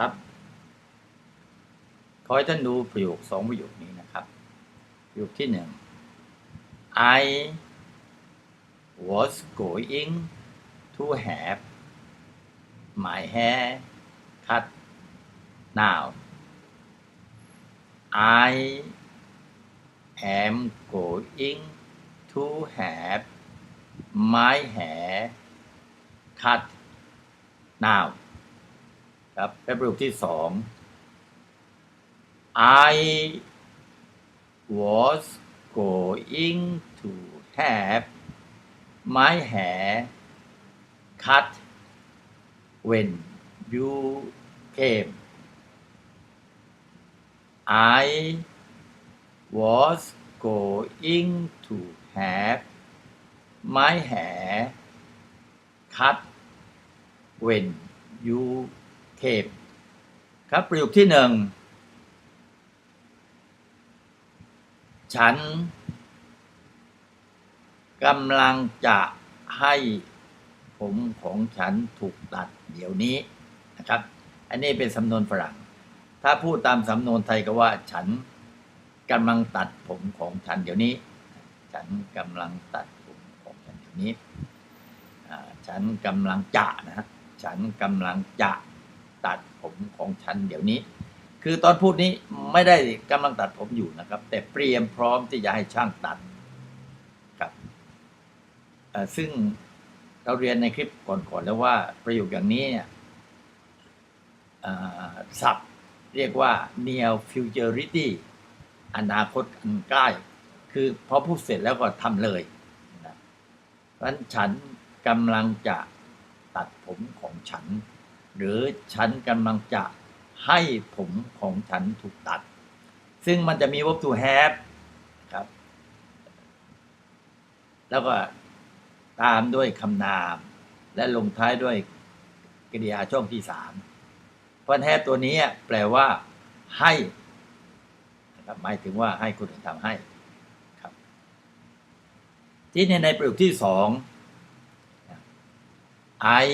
นะครับ ขอให้ท่านดูประโยคสองประโยคนี้นะครับ ประโยคที่หนึ่ง I was going to have my hair cut now I am going to have my hair cut now ครับและประโยคที่สอง I was going to have my hair cut when you came I was going to have my hair cut when you came ครับประโยคที่หนึ่งฉันกำลังจะให้ผมของฉันถูกตัดเดี๋ยวนี้นะครับ อันนี้เป็นสำนวนฝรั่ง ถ้าพูดตามสำนวนไทยก็ว่า ฉันกำลังตัดผมของฉันเดี๋ยวนี้ ฉันกำลังตัดผมของฉันเดี๋ยวนี้ ฉันกำลังจะนะฮะฉันกำลังจะ ตัดผมของฉันเดี๋ยวนี้ คือตอนพูดนี้ไม่ได้กำลังตัดผมอยู่นะครับ แต่เตรียมพร้อมที่จะให้ช่างตัดครับซึ่งเราเรียนในคลิปก่อนๆแล้วว่าประโยคอย่างนี้เนี่ยเอ่อศัพท์เรียกว่า near futurity อนาคตอันใกล้ คือพอพูดเสร็จแล้วก็ทำเลยนะเพราะฉะนั้นฉันกำลังจะตัดผมของฉัน หรือฉันกำลังจะให้ผมของฉันถูกตัด ซึ่งมันจะมี verb to have ครับ แล้วก็ตามด้วยคำนาม และลงท้ายด้วยกริยาช่องที่สามเพราะ have ตัวนี้แปลว่า ให้นะครับหมายถึงว่าให้คนอื่นทำให้ครับ ที่ในในประโยคที่สอง I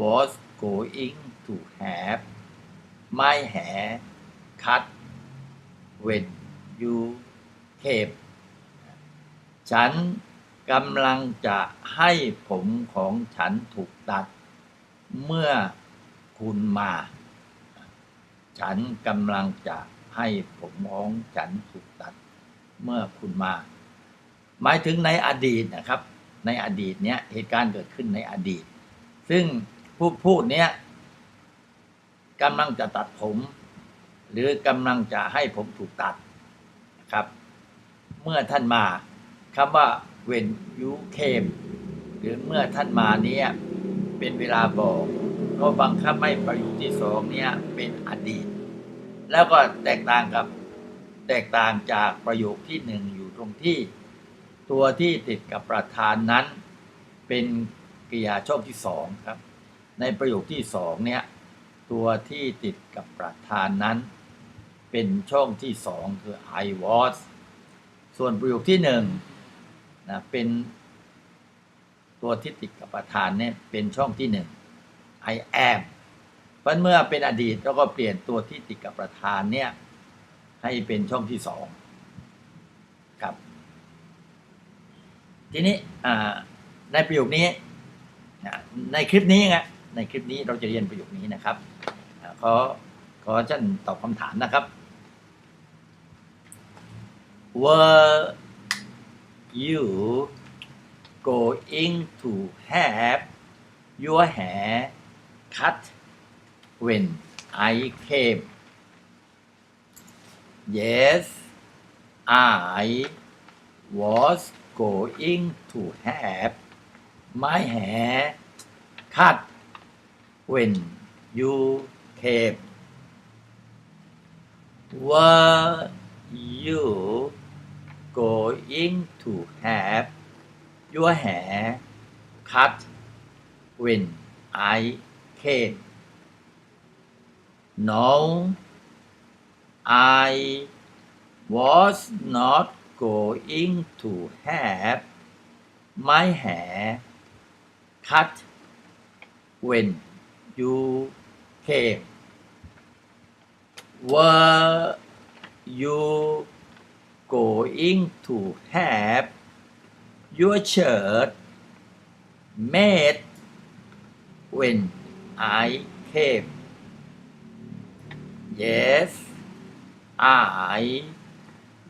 was going to have my hair cut when you came ฉันกำลังจะให้ผมของฉันถูกตัด เมื่อคุณมา ฉันกำลังจะให้ผมของฉันถูกตัด เมื่อคุณมา หมายถึงในอดีตนะครับ ในอดีตเนี้ยเหตุการณ์เกิดขึ้นในอดีต ซึ่ง ผู้พูดเนี้ยกำลังจะตัดผม หรือกำลังจะให้ผมถูกตัดนะครับ เมื่อท่านมาคำว่า when you came หรือเมื่อท่านมาเนี้ยเป็นเวลาบอกก็บังคับให้ประโยคที่สองเนี้ยเป็นอดีต แล้วก็แตกต่างกับแตกต่างจากประโยคที่หนึ่งอยู่ตรงที่ ตัวที่ติดกับประธานนั้น เป็นกริยาช่องที่สองครับ ในประโยคที่สองเนี่ยตัวที่ติดกับประธานนั้น เป็นช่องที่สองคือ I was ส่วนประโยคที่หนึ่งนะเป็นตัวที่ติดกับประธานเนี่ยเป็นช่องที่หนึ่ง I am เพราะเมื่อเป็นอดีตเราก็เปลี่ยนตัวที่ติดกับประธานเนี่ยให้เป็นช่องที่สองครับ ทีนี้ในประโยคนี้ ในคลิปนี้ไง ในคลิปนี้เราจะเรียนประโยคนี้นะครับขอขอท่านตอบคำถามนะครับ Were you going to have your hair cut when I came? Yes, I was going to have my hair cut when you came. Were you going to have your hair cut when I came? No, I was not going to have my hair cut when you came. Were you going to have your shirt made when I came? Yes I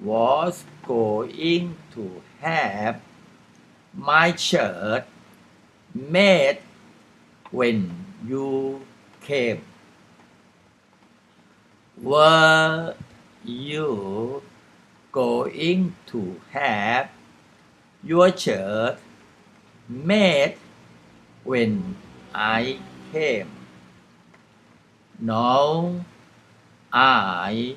was going to have my shirt made when you came. Were you going to have your shirt made when I came? No I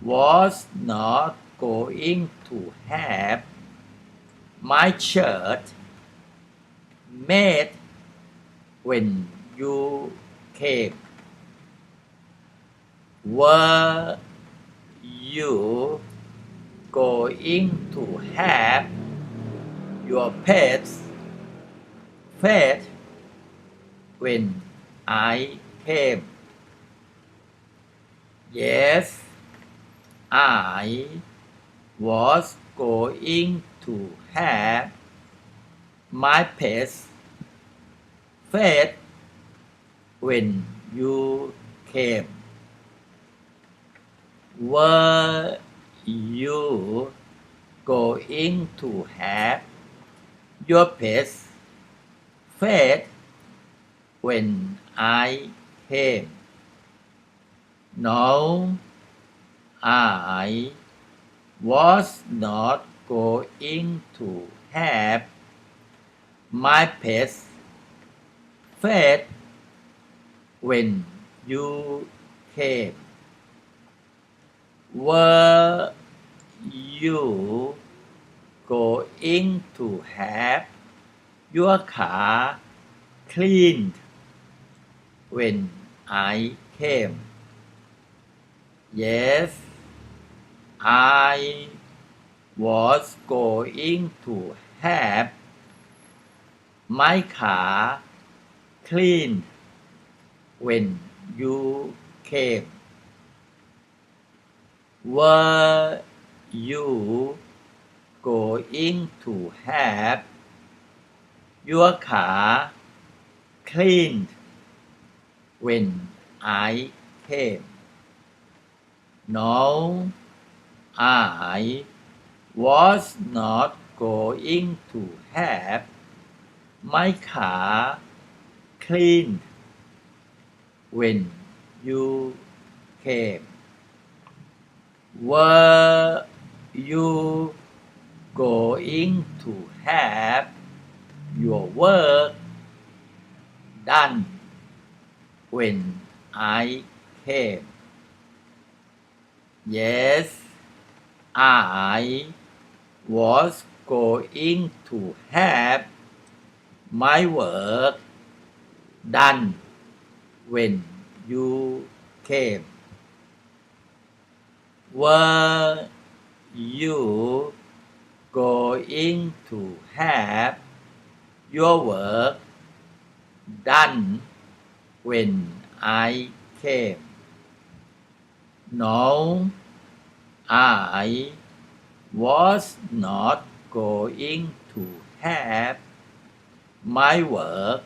was not going to have my shirt made when you came were you going to have your pets fed when I came? Yes I was going to have my pets fed when you came. Were you going to have your pets fed when I came? No I was not going to have my pets fed when you came were you going to have your car cleaned when I came yes I was going to have my car cleaned when you came were you going to have your car cleaned when I came no I was not going to have my car cleaned when you came. Were you going to have your work done when I came? Yes I was going to have my work done when you came were you going to have your work done when I came? No I was not going to have my work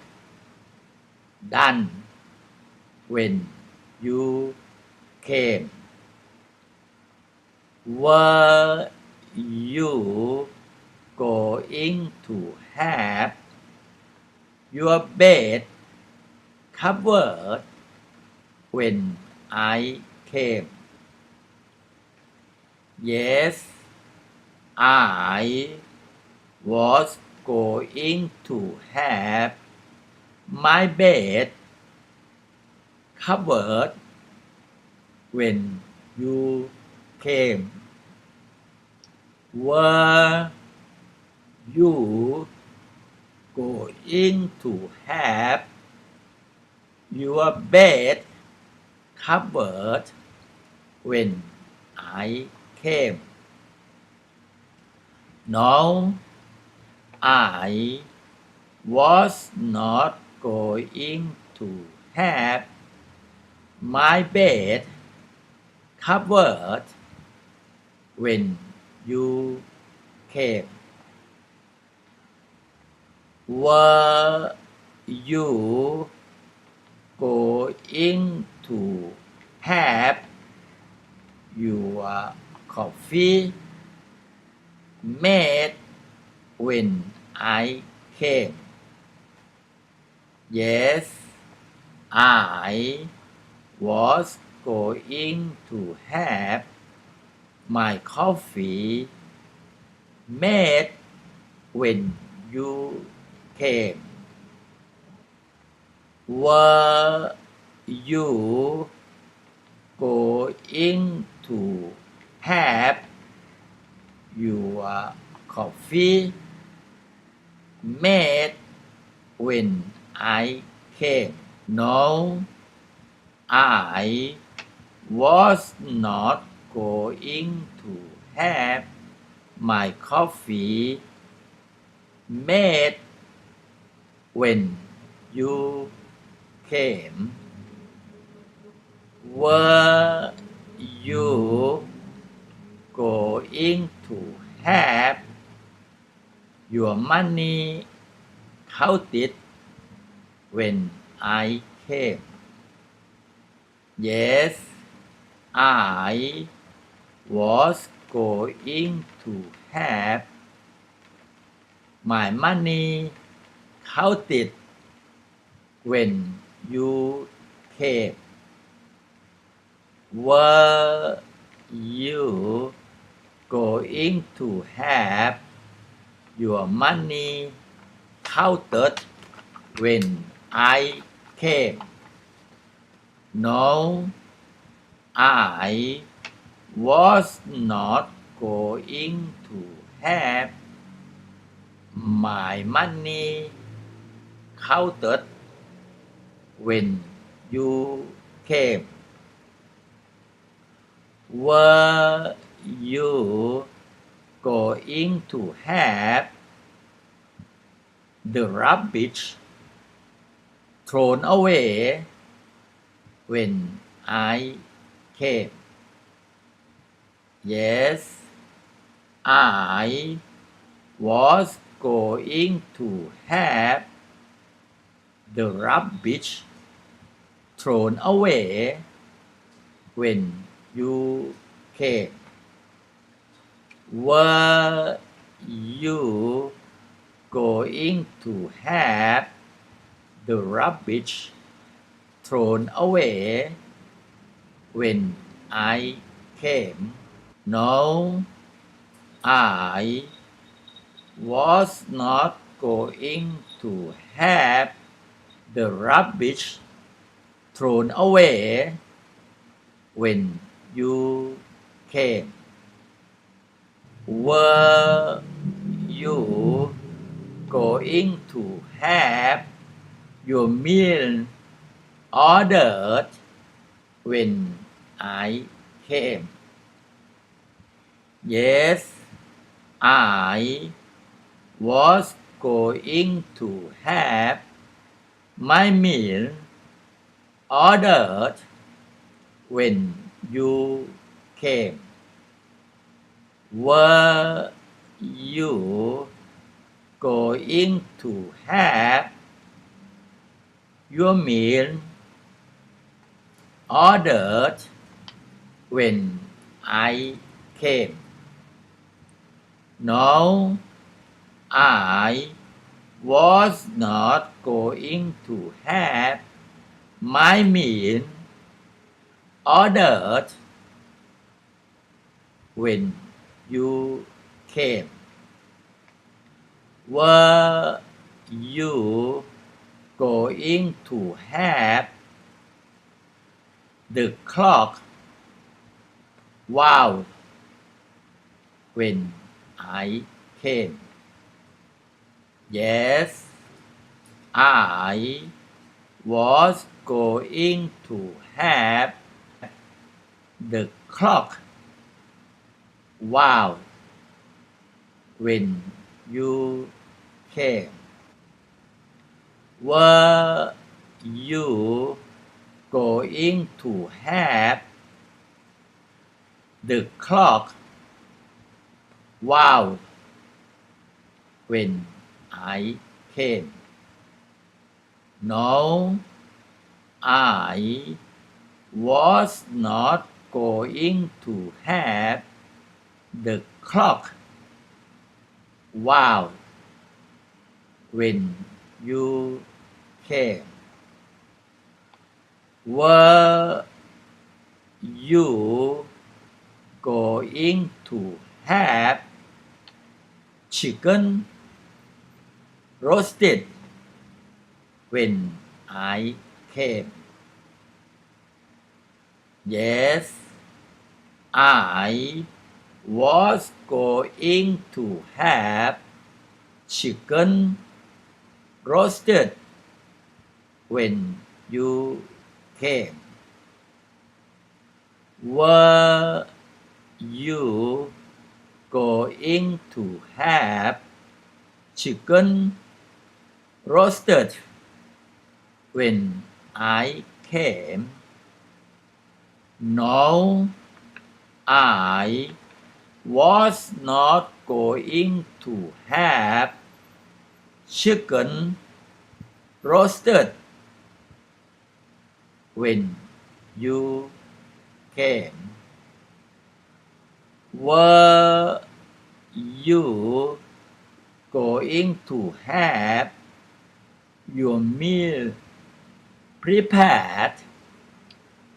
done when you came were you going to have your bed covered when I came yes I was going to have my bed covered when you came. Were you going to have your bed covered when I came? No I was not going to have my bed covered when you came were you going to have your coffee made when I came Yes I was going to have my coffee made when you came. Were you going to have your coffee made when I came? No, I was not going to have my coffee made when you came. Were you going to have your money counted when I came? Yes, I was going to have my money counted when you came. Were you going to have your money counted when I came? No, I was not going to have my money counted when you came. Were you going to have the rubbish thrown away when I came? Yes, I was going to have the rubbish thrown away when you came. Were you going to have the rubbish thrown away when I came? No, I was not going to have the rubbish thrown away when you came. Were you going to have your meal ordered when I came? Yes, I was going to have my meal ordered when you came. Were you going to have your meal ordered when I came? No, I was not going to have my meal ordered when you came. Were you going to have the clock wound when I came? Yes, I was going to have the clock wound when you came. Were you going to have the clock. Wow. When I came. No I was not going to have the clock. Wow. When you came were you going to have chicken roasted when I came? Yes I was going to have chicken roasted when you came were you going to have chicken roasted when I came? No I was not going to have chicken roasted when you came were you going to have your meal prepared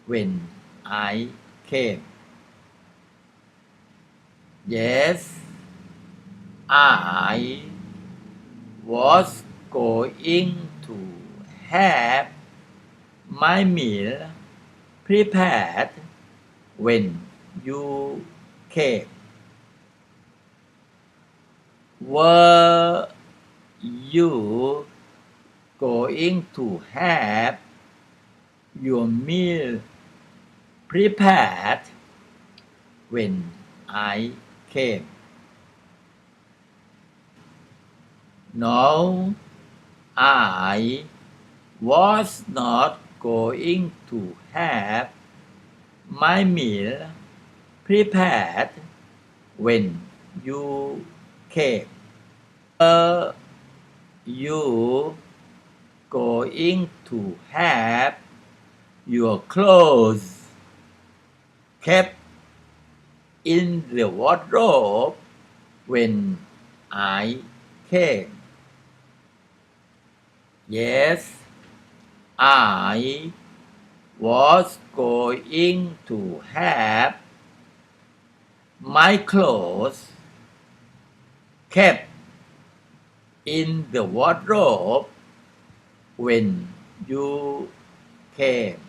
when I came yes I was going to have my meal prepared when you came. Were you going to have your meal prepared when I came? No I was not going to have my meal prepared when you came. Were you going to have your clothes kept in the wardrobe when I came? Yes I was going to have my clothes kept in the wardrobe when you came.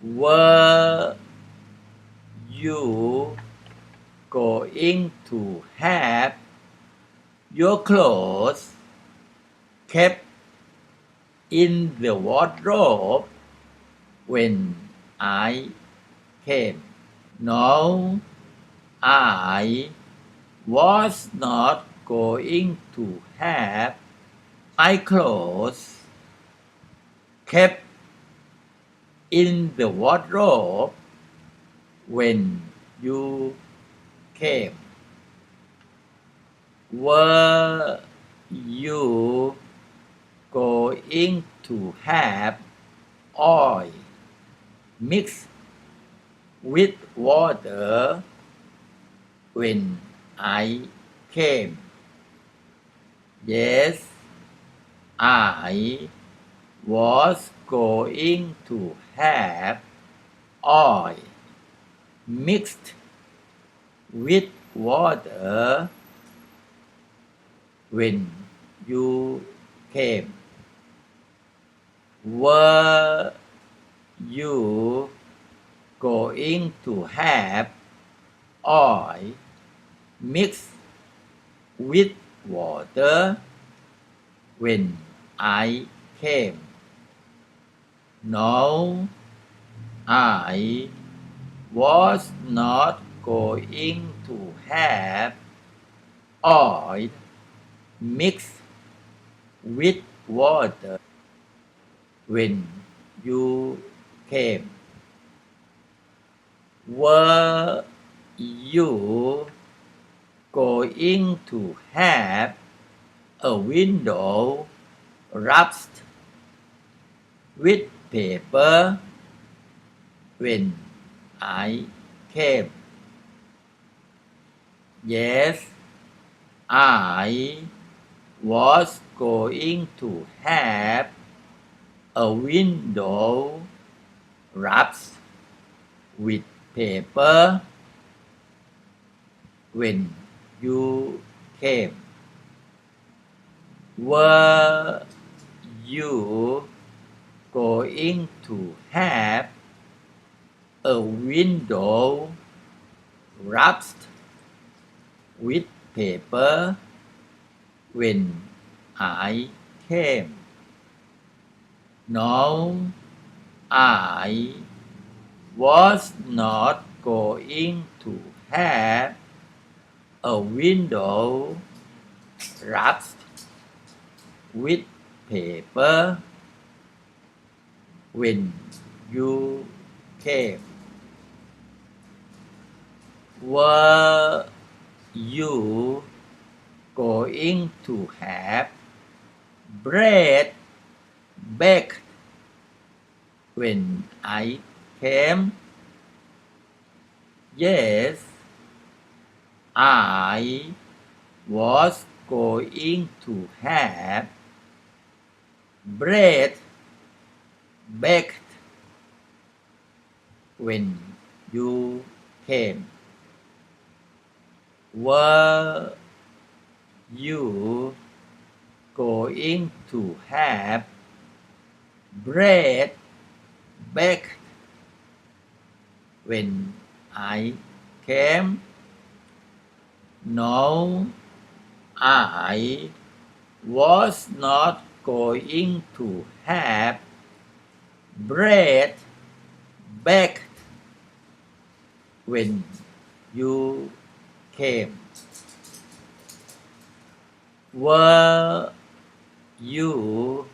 Were you going to have your clothes kept in the wardrobe when I came. No I was not going to have my clothes kept in the wardrobe when you came. Were you going to have oil mixed with water when I came. Yes I was going to have oil mixed with water when you came were you going to have oil mixed with water when I came? No I was not going to have oil mixed with water when you came. Were you going to have a window wrapped with paper when I came? Yes I was going to have a window wrapped with paper when you came. Were you going to have a window wrapped with paper when I came? No, I was not going to have a window wrapped with paper when you came. Were you going to have bread baked when I came? Yes, I was going to have bread baked when you came. Were you going to have bread baked when I came? No, I was not going to have bread baked when you came. Were you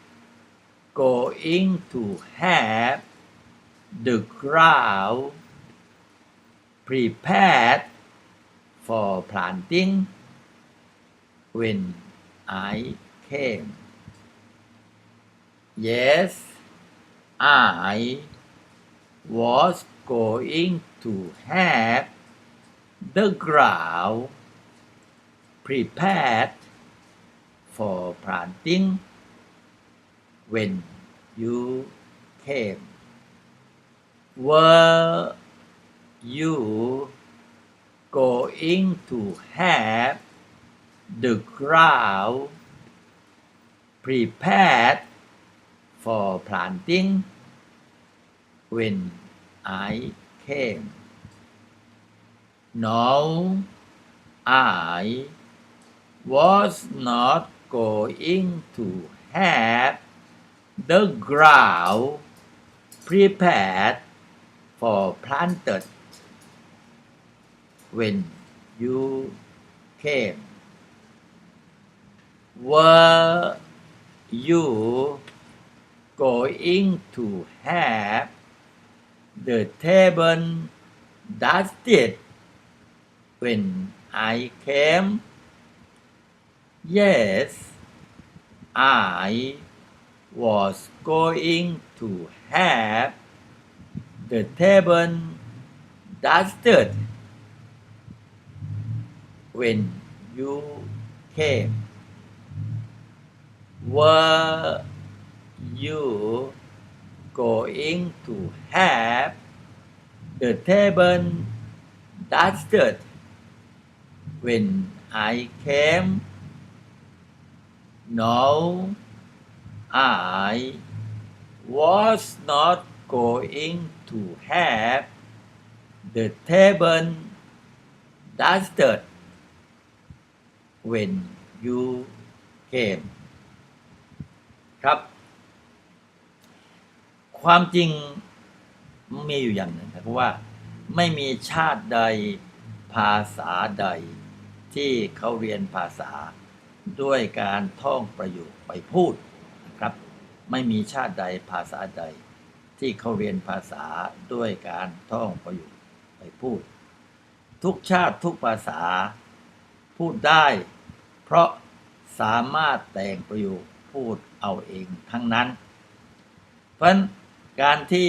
going to have the ground prepared for planting when I came? Yes, I was going to have the ground prepared for planting when you came. Were you going to have the ground prepared for planting when I came? No, I was not going to have the ground prepared for planted when you came. Were you going to have the table dusted when I came? Yes, I was going to have the table dusted when you came. Were you going to have the table dusted when I came? No, I was not going to have the table dusted when you came ครับ ความจริงมีอยู่อย่างหนึ่งครับเพราะว่าไม่มีชาติใดภาษาใด ที่เขาเรียนภาษาด้วยการท่องประโยคไปพูดนะครับ ไม่มีชาติใดภาษาใด ที่เขาเรียนภาษาด้วยการท่องประโยคไปพูด ทุกชาติทุกภาษาพูดได้ เพราะสามารถแต่งประโยคพูดเอาเองทั้งนั้น เพราะการที่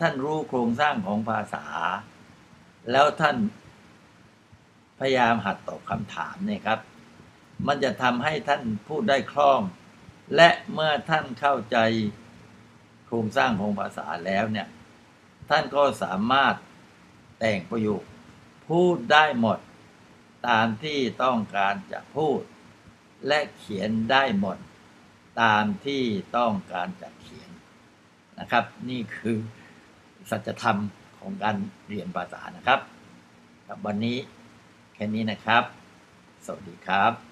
ท่านรู้โครงสร้างของภาษา แล้วท่านพยายามหัดตอบคำถามเนี่ยครับ มันจะทำให้ท่านพูดได้คล่อง และเมื่อท่านเข้าใจ ครงสร้างของภาษาแล้วเนี่ย ท่านก็สามารถแต่งประโยคพูดได้หมด ตามที่ต้องการจะพูด และเขียนได้หมด ตามที่ต้องการจะเขียนนะครับ นี่คือสัจธรรมของการเรียนภาษานะครับครับวันนี้แค่นี้นะครับ สวัสดีครับ